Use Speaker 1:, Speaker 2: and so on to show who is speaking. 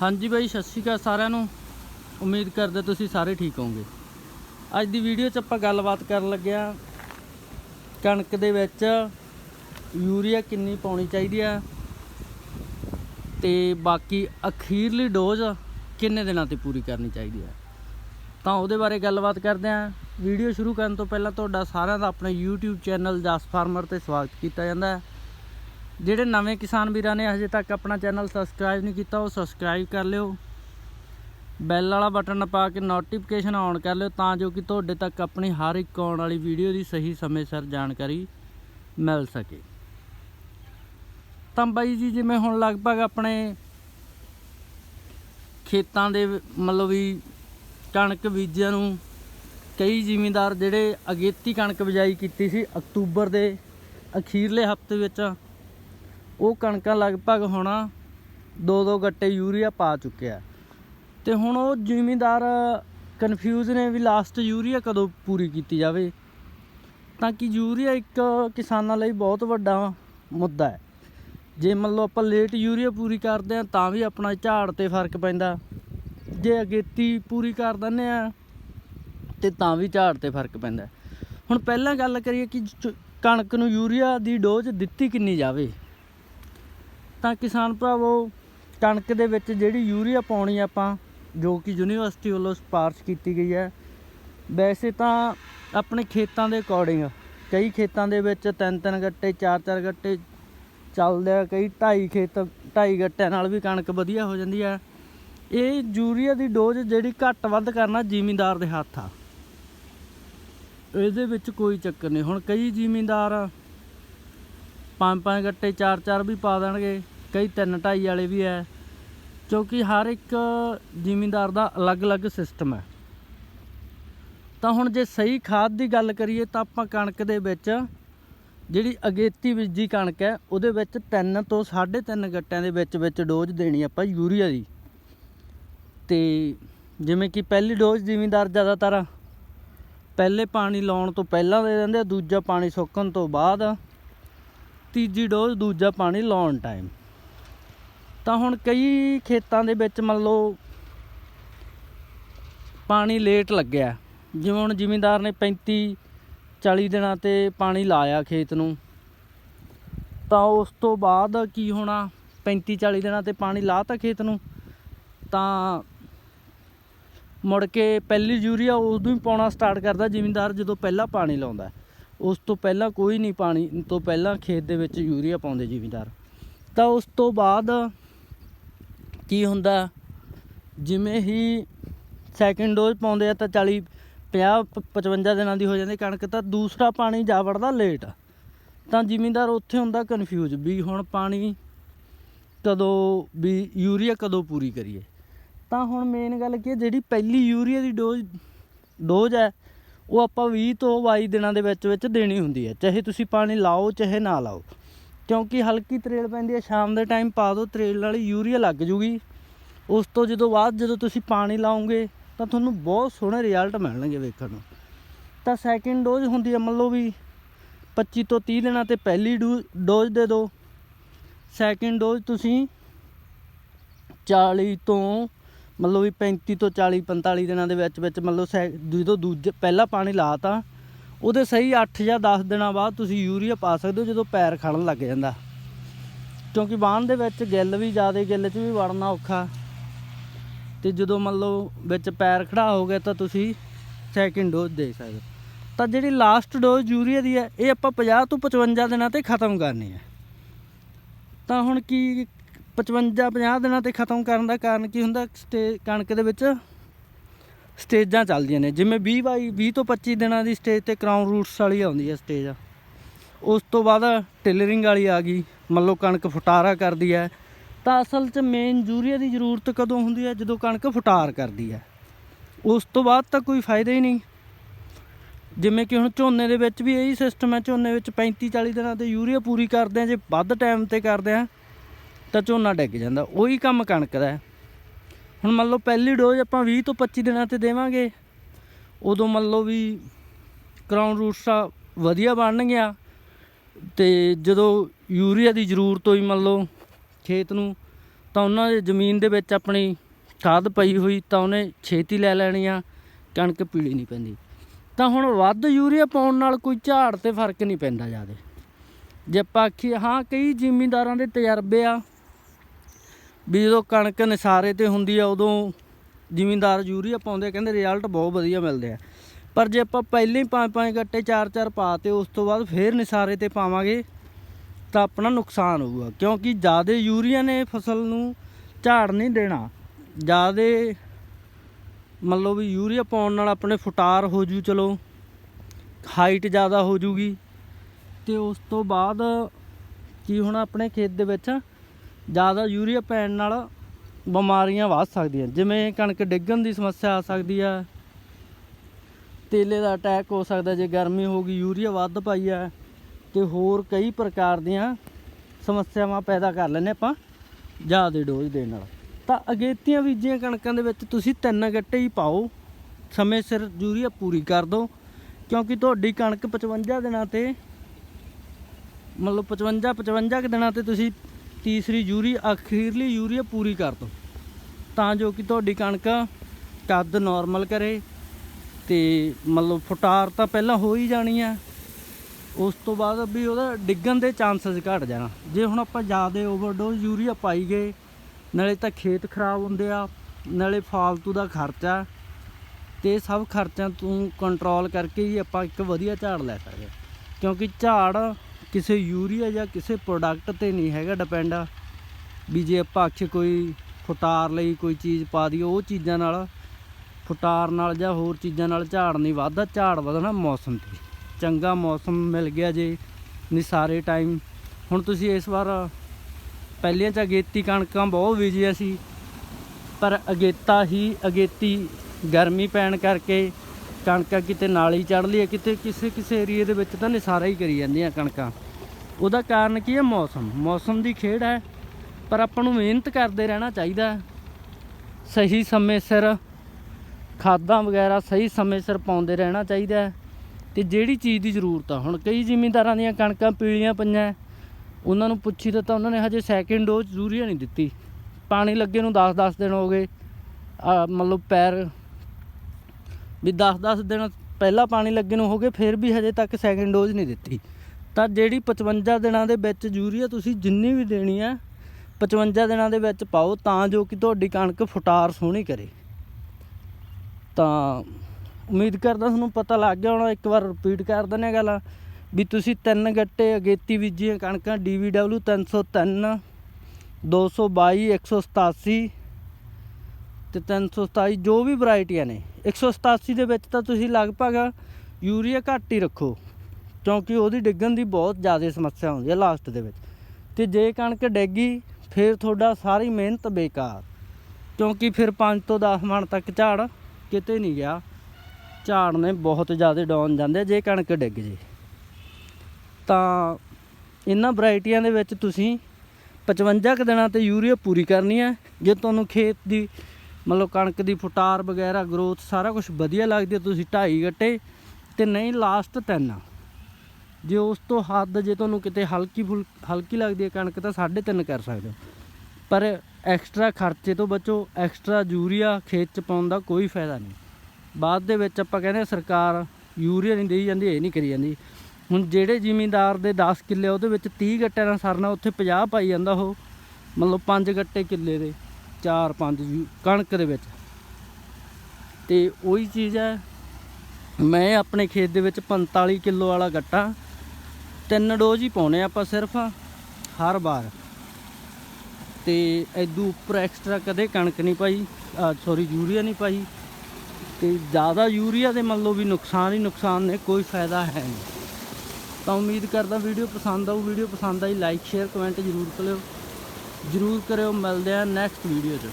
Speaker 1: ਹਾਂਜੀ ਬਾਈ, ਸਤਿ ਸ਼੍ਰੀ ਅਕਾਲ ਸਾਰਿਆਂ ਨੂੰ। ਉਮੀਦ ਕਰਦੇ ਤੁਸੀਂ ਸਾਰੇ ਠੀਕ ਹੋਵੋਗੇ। ਅੱਜ ਦੀ ਵੀਡੀਓ 'ਚ ਆਪਾਂ ਗੱਲਬਾਤ ਕਰਨ ਲੱਗਿਆ ਕਣਕ ਦੇ ਵਿੱਚ ਯੂਰੀਆ ਕਿੰਨੀ ਪਾਉਣੀ ਚਾਹੀਦੀ ਆ ਤੇ ਬਾਕੀ ਅਖੀਰਲੀ ਡੋਜ਼ ਕਿੰਨੇ ਦਿਨਾਂ ਤੇ ਪੂਰੀ ਕਰਨੀ ਚਾਹੀਦੀ ਆ। ਤਾਂ ਉਹਦੇ ਬਾਰੇ ਗੱਲਬਾਤ ਕਰਦੇ ਆਂ ਵੀਡੀਓ ਸ਼ੁਰੂ ਕਰਨ ਤੋਂ ਪਹਿਲਾਂ ਤੁਹਾਡਾ ਸਾਰਿਆਂ ਦਾ ਆਪਣੇ YouTube ਚੈਨਲ ਜਸ ਫਾਰਮਰ ਤੇ ਸਵਾਗਤ ਕੀਤਾ ਜਾਂਦਾ ਹੈ। ਜਿਹੜੇ ਨਵੇਂ ਕਿਸਾਨ ਵੀਰਾਂ ਨੇ ਹਜੇ ਤੱਕ ਆਪਣਾ ਚੈਨਲ ਸਬਸਕ੍ਰਾਈਬ ਨਹੀਂ ਕੀਤਾ, ਉਹ ਸਬਸਕ੍ਰਾਈਬ ਕਰ ਲਿਓ। ਬੈਲ ਵਾਲਾ ਬਟਨ ਦਬਾ ਕੇ ਨੋਟੀਫਿਕੇਸ਼ਨ ਆਨ ਕਰ ਲਿਓ ਤਾਂ ਜੋ ਕਿ ਤੁਹਾਡੇ ਤੱਕ ਆਪਣੀ ਹਰ ਇੱਕ ਆਉਣ ਵਾਲੀ ਵੀਡੀਓ ਦੀ ਸਹੀ ਸਮੇਂ ਸਿਰ ਜਾਣਕਾਰੀ ਮਿਲ ਸਕੇ। ਤਾਂ ਬਾਈ ਜੀ, ਜਿਵੇਂ ਹੁਣ ਲਗਭਗ ਆਪਣੇ ਖੇਤਾਂ ਦੇ ਮਤਲਬ ਵੀ ਕਣਕ ਬੀਜਿਆਂ ਨੂੰ ਕਈ ਜ਼ਿਮੀਂਦਾਰ ਜਿਹੜੇ ਅਗੇਤੀ ਕਣਕ ਬਿਜਾਈ ਕੀਤੀ ਸੀ ਅਕਤੂਬਰ ਦੇ ਅਖੀਰਲੇ ਹਫ਼ਤੇ ਵਿੱਚ ਉਹ ਕਣਕਾਂ ਲਗਭਗ ਹੁਣ ਦੋ ਦੋ ਗੱਟੇ ਯੂਰੀਆ ਪਾ ਚੁੱਕਿਆ ਤੇ ਹੁਣ ਉਹ ਜ਼ਿਮੀਂਦਾਰ ਕਨਫਿਊਜ਼ ਨੇ ਵੀ ਲਾਸਟ ਯੂਰੀਆ ਕਦੋਂ ਪੂਰੀ ਕੀਤੀ ਜਾਵੇ। ਤਾਂ ਕਿ ਯੂਰੀਆ ਇੱਕ ਕਿਸਾਨਾਂ ਲਈ ਬਹੁਤ ਵੱਡਾ ਮੁੱਦਾ ਹੈ। ਜੇ ਮੰਨ ਲਓ ਆਪਾਂ ਲੇਟ ਯੂਰੀਆ ਪੂਰੀ ਕਰਦੇ ਆ ਤਾਂ ਵੀ ਆਪਣਾ ਝਾੜ ਤੇ ਫ਼ਰਕ ਪੈਂਦਾ। ਜੇ ਅਗੇਤੀ ਪੂਰੀ ਕਰ ਦਿੰਦੇ ਆ ਤੇ ਤਾਂ ਵੀ ਝਾੜ ਤੇ ਫ਼ਰਕ ਪੈਂਦਾ। ਹੁਣ ਪਹਿਲਾਂ ਗੱਲ ਕਰੀਏ ਕਿ ਚ- ਕਣਕ ਨੂੰ ਯੂਰੀਆ ਦੀ ਡੋਜ਼ ਦਿੱਤੀ ਕਿੰਨੀ ਜਾਵੇ। ਤਾਂ ਕਿਸਾਨ ਭਰਾਵੋ, ਕਣਕ ਦੇ ਵਿੱਚ ਜਿਹੜੀ ਯੂਰੀਆ ਪਾਉਣੀ ਆਪਾਂ, ਜੋ ਕਿ ਯੂਨੀਵਰਸਿਟੀ ਵੱਲੋਂ ਸਿਫਾਰਿਸ਼ ਕੀਤੀ ਗਈ ਹੈ, ਵੈਸੇ ਤਾਂ ਆਪਣੇ ਖੇਤਾਂ ਦੇ ਅਕੋਰਡਿੰਗ ਕਈ ਖੇਤਾਂ ਦੇ ਵਿੱਚ ਤਿੰਨ ਤਿੰਨ ਗੱਟੇ, ਚਾਰ ਚਾਰ ਗੱਟੇ ਚੱਲਦੇ ਆ, ਕਈ ਢਾਈ ਖੇਤ, ਢਾਈ ਗੱਟਿਆਂ ਨਾਲ ਵੀ ਕਣਕ ਵਧੀਆ ਹੋ ਜਾਂਦੀ ਹੈ ਇਹ ਯੂਰੀਆ ਦੀ ਡੋਜ਼ ਜਿਹੜੀ ਘੱਟ ਵੱਧ ਕਰਨਾ ਜ਼ਿਮੀਂਦਾਰ ਦੇ ਹੱਥ ਆ। ਇਹਦੇ ਵਿੱਚ ਕੋਈ ਚੱਕਰ ਨਹੀਂ। ਹੁਣ ਕਈ ਜ਼ਿਮੀਂਦਾਰ ਪੰਜ ਪੰਜ ਗੱਟੇ ਚਾਰ ਚਾਰ ਵੀ ਪਾ ਦੇਣਗੇ, ਕਈ ਤਿੰਨ ਢਾਈ ਵਾਲੇ ਵੀ ਹੈ ਕਿਉਂਕਿ ਹਰ ਇੱਕ ਜ਼ਿਮੀਂਦਾਰ ਦਾ ਅਲੱਗ-ਅਲੱਗ ਸਿਸਟਮ ਹੈ ਤਾਂ ਹੁਣ ਜੇ ਸਹੀ ਖਾਦ ਦੀ ਗੱਲ ਕਰੀਏ ਤਾਂ ਆਪਾਂ ਕਣਕ ਦੇ ਵਿੱਚ ਜਿਹੜੀ ਅਗੇਤੀ ਬੀਜੀ ਕਣਕ ਹੈ ਉਹਦੇ ਵਿੱਚ 3 ਤੋਂ 3.5 ਗੱਟਿਆਂ ਦੇ ਵਿੱਚ ਵਿੱਚ ਡੋਜ਼ ਦੇਣੀ ਆਪਾਂ ਯੂਰੀਆ ਦੀ। ਤੇ ਜਿਵੇਂ ਕਿ ਪਹਿਲੀ ਡੋਜ਼ ਜ਼ਿਮੀਂਦਾਰ ਜ਼ਿਆਦਾਤਰ ਪਹਿਲੇ ਪਾਣੀ ਲਾਉਣ ਤੋਂ ਪਹਿਲਾਂ ਦੇ ਦਿੰਦੇ ਆ, ਦੂਜਾ ਪਾਣੀ ਸੁੱਕਣ ਤੋਂ ਬਾਅਦ ਤੀਜੀ ਡੋਜ਼ ਦੂਜਾ ਪਾਣੀ ਲਾਉਣ ਟਾਈਮ ਤਾਂ ਹੁਣ ਕਈ ਖੇਤਾਂ ਦੇ ਵਿੱਚ ਮੰਨ ਲਓ ਪਾਣੀ ਲੇਟ ਲੱਗਿਆ। ਜਿਵੇਂ ਹੁਣ ਜ਼ਿਮੀਂਦਾਰ ਨੇ 35 40 ਦਿਨਾਂ ਤੇ ਪਾਣੀ ਲਾਇਆ ਖੇਤ ਨੂੰ। ਤਾਂ ਉਸ ਤੋਂ ਬਾਅਦ ਕੀ ਹੋਣਾ? 35 40 ਦਿਨਾਂ ਤੇ ਪਾਣੀ ਲਾਤਾ ਖੇਤ ਨੂੰ। ਤਾਂ ਮੁੜ ਕੇ ਪਹਿਲੀ ਯੂਰੀਆ ਉਦੋਂ ਹੀ ਪਾਉਣਾ ਸਟਾਰਟ ਕਰਦਾ ਜ਼ਿਮੀਂਦਾਰ ਜਦੋਂ ਪਹਿਲਾਂ ਪਾਣੀ ਲਾਉਂਦਾ। ਉਸ ਤੋਂ ਪਹਿਲਾਂ ਕੋਈ ਨਹੀਂ ਪਾਣੀ ਤੋਂ ਪਹਿਲਾਂ ਖੇਤ ਦੇ ਵਿੱਚ ਯੂਰੀਆ ਪਾਉਂਦੇ ਜ਼ਿਮੀਂਦਾਰ। ਤਾਂ ਉਸ ਤੋਂ ਬਾਅਦ ਕੀ ਹੁੰਦਾ? ਜਿਵੇਂ ਹੀ ਸੈਕਿੰਡ ਡੋਜ਼ ਪਾਉਂਦੇ ਆ ਤਾਂ 40 50 55 ਦਿਨਾਂ ਦੀ ਹੋ ਜਾਂਦੀ ਕਣਕ, ਤਾਂ ਦੂਸਰਾ ਪਾਣੀ ਜਾ ਵੜਦਾ ਲੇਟ ਤਾਂ ਜ਼ਿਮੀਂਦਾਰ ਉੱਥੇ ਹੁੰਦਾ ਕਨਫਿਊਜ਼ ਵੀ ਹੁਣ ਪਾਣੀ ਕਦੋਂ, ਵੀ ਯੂਰੀਆ ਕਦੋਂ ਪੂਰੀ ਕਰੀਏ। ਤਾਂ ਹੁਣ ਮੇਨ ਗੱਲ ਕੀ ਹੈ, ਜਿਹੜੀ ਪਹਿਲੀ ਯੂਰੀਆ ਦੀ ਡੋਜ਼ ਡੋਜ਼ ਹੈ ਉਹ ਆਪਾਂ 20 ਤੋਂ 22 ਦਿਨਾਂ ਦੇ ਵਿੱਚ ਵਿੱਚ ਦੇਣੀ ਹੁੰਦੀ ਹੈ, ਚਾਹੇ ਤੁਸੀਂ ਪਾਣੀ ਲਾਓ, ਚਾਹੇ ਨਾ ਲਾਓ। ਕਿਉਂਕਿ ਹਲਕੀ ਤਰੇਲ ਪੈਂਦੀ ਹੈ, ਸ਼ਾਮ ਦੇ ਟਾਈਮ ਪਾ ਦਿਓ, ਤਰੇਲ ਨਾਲ ਯੂਰੀਆ ਲੱਗ ਜੂਗੀ। ਉਸ ਤੋਂ ਜਦੋਂ ਬਾਅਦ ਜਦੋਂ ਤੁਸੀਂ ਪਾਣੀ ਲਾਓਗੇ, ਤਾਂ ਤੁਹਾਨੂੰ ਬਹੁਤ ਸੋਹਣੇ ਰਿਜ਼ਲਟ ਮਿਲਣਗੇ ਵੇਖਣ ਨੂੰ। ਤਾਂ ਸੈਕਿੰਡ ਡੋਜ਼ ਹੁੰਦੀ ਹੈ, ਮੰਨ ਲਓ ਵੀ 25 ਤੋਂ 30 ਦਿਨਾਂ ਤੇ ਪਹਿਲੀ ਡੋ- ਡੋਜ਼ ਦੇ ਦਿਓ। ਸੈਕਿੰਡ ਡੋਜ਼ ਤੁਸੀਂ 40 ਤੋਂ ਮਤਲਬ ਵੀ 35 ਤੋਂ 40 45 ਦਿਨਾਂ ਦੇ ਵਿੱਚ ਵਿੱਚ ਮਤਲਬ ਸੈ- ਜਦੋਂ ਦੂਜੇ, ਪਹਿਲਾ ਪਾਣੀ ਲਾਤਾ, ਉਹਦੇ ਸਹੀ 8 ਜਾਂ 10 ਦਿਨਾਂ ਬਾਅਦ ਤੁਸੀਂ ਯੂਰੀਆ ਪਾ ਸਕਦੇ ਹੋ ਜਦੋਂ ਪੈਰ ਖੜਨ ਲੱਗ ਜਾਂਦਾ। ਕਿਉਂਕਿ ਬਾਣ ਦੇ ਵਿੱਚ ਗਿੱਲ ਵੀ ਜ਼ਿਆਦਾ, ਗਿੱਲ 'ਚ ਵੀ ਵੜਨਾ ਔਖਾ। ਤੇ ਜਦੋਂ ਮੰਨ ਲਓ ਵਿੱਚ ਪੈਰ ਖੜਾ ਹੋ ਗਿਆ ਤਾਂ ਤੁਸੀਂ ਸੈਕਿੰਡ ਡੋਜ਼ ਦੇ ਸਕਦੇ ਹੋ। ਤਾਂ ਜਿਹੜੀ ਲਾਸਟ ਡੋਜ਼ ਯੂਰੀਆ ਦੀ ਹੈ, ਇਹ ਆਪਾਂ 50 ਤੋਂ 55 ਦਿਨਾਂ ਤੇ ਖਤਮ ਕਰਨੀ ਹੈ। ਤਾਂ ਹੁਣ ਕੀ 55 50 ਦਿਨਾਂ ਤੇ ਖਤਮ ਕਰਨ ਦਾ ਕਾਰਨ ਕੀ ਹੁੰਦਾ? ਸਟੇ, ਕਣਕ ਦੇ ਵਿੱਚ ਸਟੇਜਾਂ ਚੱਲਦੀਆਂ ਨੇ। ਜਿਵੇਂ 20 ਬਾਈ 20 ਤੋਂ 25 ਦਿਨਾਂ ਦੀ ਸਟੇਜ ਤੇ ਕਰਾਊਨ ਰੂਟਸ ਵਾਲੀ ਆਉਂਦੀ ਹੈ ਸਟੇਜ। ਉਸ ਤੋਂ ਬਾਅਦ ਟੇਲਰਿੰਗ ਵਾਲੀ ਆ ਗਈ। ਮੰਨ ਲਓ ਕਣਕ ਫੁਟਾਰਾ ਕਰਦੀ ਹੈ। ਤਾਂ ਅਸਲ 'ਚ ਮੇਨ ਯੂਰੀਆ ਦੀ ਜ਼ਰੂਰਤ ਕਦੋਂ ਹੁੰਦੀ ਹੈ? ਜਦੋਂ ਕਣਕ ਫੁਟਾਰ ਕਰਦੀ ਹੈ। ਉਸ ਤੋਂ ਬਾਅਦ ਤਾਂ ਕੋਈ ਫਾਇਦਾ ਹੀ ਨਹੀਂ। ਜਿਵੇਂ ਕਿ ਹੁਣ ਝੋਨੇ ਦੇ ਵਿੱਚ ਵੀ ਇਹੀ ਸਿਸਟਮ ਹੈ। ਝੋਨੇ ਵਿੱਚ 35 40 ਦਿਨਾਂ ਤੇ ਯੂਰੀਆ ਪੂਰੀ ਕਰਦੇ ਆ ਜੇ ਵੱਧ ਟਾਈਮ ਤੇ ਕਰਦੇ ਆ ਤਾਂ ਝੋਨਾ ਡਿੱਗ ਜਾਂਦਾ, ਉਹੀ ਕੰਮ ਕਣਕ ਦਾ ਹੁਣ ਮੰਨ ਲਓ ਪਹਿਲੀ ਡੋਜ਼ ਆਪਾਂ 20 ਤੋਂ 25 ਦਿਨਾਂ ਤੇ ਦੇਵਾਂਗੇ, ਉਦੋਂ ਮੰਨ ਲਓ ਵੀ ਕਰਾਊਨ ਰੂਟਸ ਆ ਵਧੀਆ ਬਣ ਗਿਆ, ਤੇ ਜਦੋਂ ਯੂਰੀਆ ਦੀ ਜ਼ਰੂਰਤ ਹੋਈ ਮੰਨ ਲਓ ਖੇਤ ਨੂੰ, ਤਾਂ ਉਹਨਾਂ ਦੇ ਜ਼ਮੀਨ ਦੇ ਵਿੱਚ ਆਪਣੀ ਖਾਦ ਪਈ ਹੋਈ ਤਾਂ ਉਹਨੇ ਛੇਤੀ ਲੈ ਲੈਣੀ ਆ, ਕਣਕ ਪੀਲੀ ਨਹੀਂ ਪੈਂਦੀ। ਤਾਂ ਹੁਣ ਵੱਧ ਯੂਰੀਆ ਪਾਉਣ ਨਾਲ ਕੋਈ ਝਾੜ ਤੇ ਫ਼ਰਕ ਨਹੀਂ ਪੈਂਦਾ ਜ਼ਿਆਦਾ। ਜੇ ਆਪਾਂ ਆਖੀਏ, ਹਾਂ ਕਈ ਜ਼ਿਮੀਂਦਾਰਾਂ ਦੇ ਤਜਰਬੇ ਆ ਵੀ ਜਦੋਂ ਕਣਕ ਨਿਸਾਰੇ ਤੇ ਹੁੰਦੀ ਆ ਉਦੋਂ ਜ਼ਿਮੀਂਦਾਰ ਯੂਰੀਆ ਪਾਉਂਦੇ ਆ, ਕਹਿੰਦੇ ਰਿਜ਼ਲਟ ਬਹੁਤ ਵਧੀਆ ਮਿਲਦੇ ਆ। ਪਰ ਜੇ ਆਪਾਂ ਪਹਿਲੇ ਹੀ ਪੰਜ ਪੰਜ ਗੱਟੇ ਚਾਰ ਚਾਰ ਪਾਤੇ ਉਸ ਤੋਂ ਬਾਅਦ ਫੇਰ ਨਿਸਾਰੇ ਤੇ ਪਾਵਾਂਗੇ ਤਾਂ ਆਪਣਾ ਨੁਕਸਾਨ ਹੋਊਗਾ। ਕਿਉਂਕਿ ਜ਼ਿਆਦਾ ਯੂਰੀਆ ਨੇ ਫਸਲ ਨੂੰ ਝਾੜ ਨਹੀਂ ਦੇਣਾ। ਜ਼ਿਆਦਾ ਮੰਨ ਲਓ ਵੀ ਯੂਰੀਆ ਪਾਉਣ ਨਾਲ ਆਪਣੇ ਫੁਟਾਰ ਹੋ ਜੂ ਚਲੋ ਹਾਈਟ ਜ਼ਿਆਦਾ ਹੋ ਜੂਗੀ। ਤੇ ਉਸ ਤੋਂ ਬਾਅਦ ਕੀ ਹੁਣ ਆਪਣੇ ਖੇਤ ਦੇ ਵਿੱਚ? ਜ਼ਿਆਦਾ ਯੂਰੀਆ ਪੈਣ ਨਾਲ ਬਿਮਾਰੀਆਂ ਵੱਧ ਸਕਦੀਆਂ। ਜਿਵੇਂ ਕਣਕ ਡਿੱਗਣ ਦੀ ਸਮੱਸਿਆ ਆ ਸਕਦੀ ਆ। ਤੇਲੇ ਦਾ ਅਟੈਕ ਹੋ ਸਕਦਾ ਜੇ ਗਰਮੀ ਹੋ ਗਈ, ਯੂਰੀਆ ਵੱਧ ਪਾਈ ਆ ਤੇ ਹੋਰ ਕਈ ਪ੍ਰਕਾਰ ਦੀਆਂ ਸਮੱਸਿਆਵਾਂ ਪੈਦਾ ਕਰ ਲੈਂਦੇ ਆਪਾਂ ਜ਼ਿਆਦਾ ਡੋਜ਼ ਦੇਣ ਨਾਲ। ਤਾਂ ਅਗੇਤੀਆਂ ਬੀਜੀਆਂ ਕਣਕਾਂ ਦੇ ਵਿੱਚ ਤੁਸੀਂ ਤਿੰਨ ਗੱਟੇ ਹੀ ਪਾਓ। ਸਮੇਂ ਸਿਰ ਯੂਰੀਆ ਪੂਰੀ ਕਰ ਦਿਓ, ਕਿਉਂਕਿ ਤੁਹਾਡੀ ਕਣਕ 55 ਦਿਨਾਂ ਤੇ ਮਤਲਬ 55 55 ਕੁ ਦਿਨਾਂ ਤੇ ਤੁਸੀਂ ਤੀਸਰੀ ਯੂਰੀ, ਅਖੀਰਲੀ ਯੂਰੀਆ ਪੂਰੀ ਕਰ ਦਿਓ ਤਾਂ ਜੋ ਕਿ ਤੁਹਾਡੀ ਕਣਕ ਕੱਦ ਨਾਰਮਲ ਕਰੇ ਤੇ ਮਤਲਬ ਫੁਟਾਰ ਤਾਂ ਪਹਿਲਾਂ ਹੋ ਹੀ ਜਾਣੀ ਆ। ਉਸ ਤੋਂ ਬਾਅਦ ਵੀ ਉਹਦਾ ਡਿੱਗਣ ਦੇ ਚਾਂਸਸ ਘਟ ਜਾਣਾ। ਜੇ ਹੁਣ ਆਪਾਂ ਜ਼ਿਆਦਾ ਓਵਰਡੋਜ਼ ਯੂਰੀਆ ਪਾਈ ਗਏ, ਨਾਲੇ ਤਾਂ ਖੇਤ ਖਰਾਬ ਹੁੰਦੇ ਆ, ਨਾਲੇ ਫਾਲਤੂ ਦਾ ਖਰਚਾ, ਤੇ ਸਭ ਖਰਚਿਆਂ ਤੋਂ ਕੰਟਰੋਲ ਕਰਕੇ ਹੀ ਆਪਾਂ ਇੱਕ ਵਧੀਆ ਝਾੜ ਲੈ ਸਕਦੇ ਕਿਉਂਕਿ ਝਾੜ ਕਿਸੇ ਯੂਰੀਆ ਜਾਂ ਕਿਸੇ ਪ੍ਰੋਡਕਟ ਤੇ ਨਹੀਂ ਹੈਗਾ ਡਿਪੈਂਡ ਵੀ ਜੇ ਆਪਾਂ ਆਖੇ ਕੋਈ ਫੁਟਾਰ ਲਈ ਕੋਈ ਚੀਜ਼ ਪਾ ਦਈਏ ਉਹ ਚੀਜ਼ਾਂ ਨਾਲ ਫੁਟਾਰ ਨਾਲ ਜਾਂ ਹੋਰ ਚੀਜ਼ਾਂ ਨਾਲ ਝਾੜ ਨਹੀਂ ਵੱਧਦਾ ਝਾੜ ਵਧਣਾ ਮੌਸਮ ਤੇ। ਚੰਗਾ ਮੌਸਮ ਮਿਲ ਗਿਆ ਜੇ ਨਿਸਾਰੇ ਟਾਈਮ ਹੁਣ ਤੁਸੀਂ ਇਸ ਵਾਰ ਪਹਿਲੀਆਂ ਚ ਅਗੇਤੀ ਕਣਕਾਂ ਬਹੁਤ ਬੀਜੀਆਂ ਸੀ ਪਰ ਅਗੇਤਾ ਹੀ ਅਗੇਤੀ ਗਰਮੀ ਪੈਣ ਕਰਕੇ ਕਣਕਾਂ ਕਿਤੇ ਨਾਲੀ ਚੜ ਲਈ ਹੈ, ਕਿਤੇ ਕਿਸੇ ਕਿਸੇ ਏਰੀਏ ਦੇ ਵਿੱਚ ਤਾਂ ਨਿਸਾਰਾ ਹੀ ਕਰੀ ਜਾਂਦੀਆਂ ਕਣਕਾਂ। ਉਹਦਾ ਕਾਰਨ ਕੀ ਹੈ? ਮੌਸਮ। ਮੌਸਮ ਦੀ ਖੇਡ ਹੈ, ਪਰ ਆਪਾਂ ਨੂੰ ਮਿਹਨਤ ਕਰਦੇ ਰਹਿਣਾ ਚਾਹੀਦਾ ਸਹੀ ਸਮੇਂ ਸਿਰ ਖਾਦਾਂ ਵਗੈਰਾ ਸਹੀ ਸਮੇਂ ਸਿਰ ਪਾਉਂਦੇ ਰਹਿਣਾ ਚਾਹੀਦਾ ਹੈ। ਤੇ ਜਿਹੜੀ ਚੀਜ਼ ਦੀ ਜ਼ਰੂਰਤ ਆ, ਹੁਣ ਕਈ ਜ਼ਿਮੀਂਦਾਰਾਂ ਦੀਆਂ ਕਣਕਾਂ ਪੀਲੀਆਂ ਪਈਆਂ, ਉਹਨਾਂ ਨੂੰ ਪੁੱਛੀ ਤਾਂ ਉਹਨਾਂ ਨੇ ਹਜੇ ਸੈਕਿੰਡ ਡੋਜ਼ ਯੂਰੀਆ ਨਹੀਂ ਦਿੱਤੀ। ਪਾਣੀ ਲੱਗੇ ਨੂੰ 10-10 ਦਿਨ ਹੋ ਗਏ ਮਤਲਬ ਪੈਰ ਵੀ 10-10 ਦਿਨ ਪਹਿਲਾਂ ਪਾਣੀ ਲੱਗੇ ਨੂੰ ਹੋ ਗਏ, ਫਿਰ ਵੀ ਹਜੇ ਤੱਕ ਸੈਕਿੰਡ ਡੋਜ਼ ਨਹੀਂ ਦਿੱਤੀ। ਤਾਂ ਜਿਹੜੀ 55 ਦਿਨਾਂ ਦੇ ਵਿੱਚ ਯੂਰੀਆ ਤੁਸੀਂ ਜਿੰਨੀ ਵੀ ਦੇਣੀ ਆ 55 ਦਿਨਾਂ ਦੇ ਵਿੱਚ ਪਾਓ ਤਾਂ ਜੋ ਕਿ ਤੁਹਾਡੀ ਕਣਕ ਫੁਟਾਰ ਸੋਹਣੀ ਕਰੇ। ਤਾਂ ਉਮੀਦ ਕਰਦਾ ਤੁਹਾਨੂੰ ਪਤਾ ਲੱਗ ਗਿਆ ਹੋਣਾ, ਇੱਕ ਵਾਰ ਰਿਪੀਟ ਕਰ ਦਿੰਦੇ ਹਾਂ ਗੱਲ। ਵੀ ਤੁਸੀਂ ਤਿੰਨ ਗੱਟੇ ਅਗੇਤੀ ਬੀਜੀਆਂ ਕਣਕਾਂ DVW 303 222 187 ਤੇ 327 ਜੋ ਵੀ ਵੈਰਾਈਟੀਆਂ ਨੇ। 187 ਦੇ ਵਿੱਚ ਤਾਂ ਤੁਸੀਂ ਲਗਭਗ ਯੂਰੀਆ ਘੱਟ ਹੀ ਰੱਖੋ। ਕਿਉਂਕਿ ਉਹਦੀ ਡਿੱਗਣ ਦੀ ਬਹੁਤ ਜ਼ਿਆਦਾ ਸਮੱਸਿਆ ਹੁੰਦੀ ਹੈ ਲਾਸਟ ਦੇ ਵਿੱਚ। ਤੇ ਜੇ ਕਣਕ ਡਿੱਗੀ ਫਿਰ ਤੁਹਾਡਾ ਸਾਰੀ ਮਿਹਨਤ ਬੇਕਾਰ। ਕਿਉਂਕਿ ਫਿਰ 5 ਤੋਂ 10 ਮਣ ਤੱਕ ਝਾੜ ਕਿਤੇ ਨਹੀਂ ਗਿਆ। ਝਾੜ ਨੇ ਬਹੁਤ ਜ਼ਿਆਦਾ ਡਾਊਨ ਜਾਂਦੇ ਜੇ ਕਣਕ ਡਿੱਗ ਜੇ। ਤਾਂ ਇਹਨਾਂ ਵੈਰਾਈਟੀਆਂ ਦੇ ਵਿੱਚ ਤੁਸੀਂ 55 ਕੁ ਦਿਨਾਂ ਤੇ ਯੂਰੀਆ ਪੂਰੀ ਕਰਨੀ ਹੈ। ਜੇ ਤੁਹਾਨੂੰ ਖੇਤ ਦੀ, ਮਤਲਬ ਕਣਕ ਦੀ ਫੁਟਾਰ ਵਗੈਰਾ ਗਰੋਥ ਸਾਰਾ ਕੁਝ ਵਧੀਆ ਲੱਗਦੀ ਹੈ, ਤੁਸੀਂ ਢਾਈ ਗੱਟੇ ਤੇ ਨਹੀਂ ਲਾਸਟ ਤਿੰਨ। ਜੇ ਉਸ ਤੋਂ ਹੱਦ ਜੇ ਤੁਹਾਨੂੰ ਕਿਤੇ ਹਲਕੀ ਫੁਲ ਹਲਕੀ ਲੱਗਦੀ ਹੈ ਕਣਕ ਤਾਂ 3.5 ਕਰ ਸਕਦੇ ਹੋ। ਪਰ ਐਕਸਟਰਾ ਖਰਚੇ ਤੋਂ ਬਚੋ, ਐਕਸਟਰਾ ਯੂਰੀਆ ਖੇਤ ਚ ਪਾਉਣ ਦਾ ਕੋਈ ਫਾਇਦਾ ਨਹੀਂ। ਬਾਅਦ ਦੇ ਵਿੱਚ ਆਪਾਂ ਕਹਿੰਦੇ ਹਾਂ ਸਰਕਾਰ ਯੂਰੀਆ ਨਹੀਂ ਦੇਈ ਜਾਂਦੀ, ਇਹ ਨਹੀਂ ਕਰੀ ਜਾਂਦੀ। ਹੁਣ ਜਿਹੜੇ ਜ਼ਿਮੀਂਦਾਰ ਦੇ 10 ਕਿੱਲੇ ਉਹਦੇ ਵਿੱਚ 30 ਗੱਟਿਆਂ ਦਾ ਸਰਨਾ, ਉੱਥੇ 50 ਪਾਈ ਜਾਂਦਾ ਉਹ। ਮਤਲਬ 5 ਗੱਟੇ ਕਿੱਲੇ ਦੇ 4 5 ਕਣਕ ਦੇ ਵਿੱਚ। ਤੇ ਉਹੀ ਚੀਜ਼ ਹੈ, ਮੈਂ ਆਪਣੇ ਖੇਤ ਦੇ ਵਿੱਚ 45 ਕਿਲੋ ਵਾਲਾ ਗੱਟਾ ਤਿੰਨ ਡੋਜ਼ ਹੀ ਪਾਉਣੇ ਆਪਾਂ ਸਿਰਫ, ਹਰ ਵਾਰ। ਤੇ ਐਦੂ ਉੱਪਰ ਐਕਸਟਰਾ ਕਦੇ ਕਣਕ ਨਹੀਂ ਪਾਈ ਸੌਰੀ ਯੂਰੀਆ ਨਹੀਂ ਪਾਈ। ਤੇ ਜ਼ਿਆਦਾ ਯੂਰੀਆ ਦੇ ਮੰਨ ਲਓ ਵੀ ਨੁਕਸਾਨ ਹੀ ਨੁਕਸਾਨ ਨੇ, ਕੋਈ ਫਾਇਦਾ ਹੈ ਨਹੀਂ। ਤਾਂ ਉਮੀਦ ਕਰਦਾ ਵੀਡੀਓ ਪਸੰਦ ਆਊ, ਵੀਡੀਓ ਪਸੰਦ ਆਈ ਲਾਈਕ ਸ਼ੇਅਰ ਕਮੈਂਟ ਜ਼ਰੂਰ ਕਰਿਓ। ਜ਼ਰੂਰ ਕਰਿਓ, ਮਿਲਦੇ ਆ ਨੈਕਸਟ ਵੀਡੀਓ 'ਚ।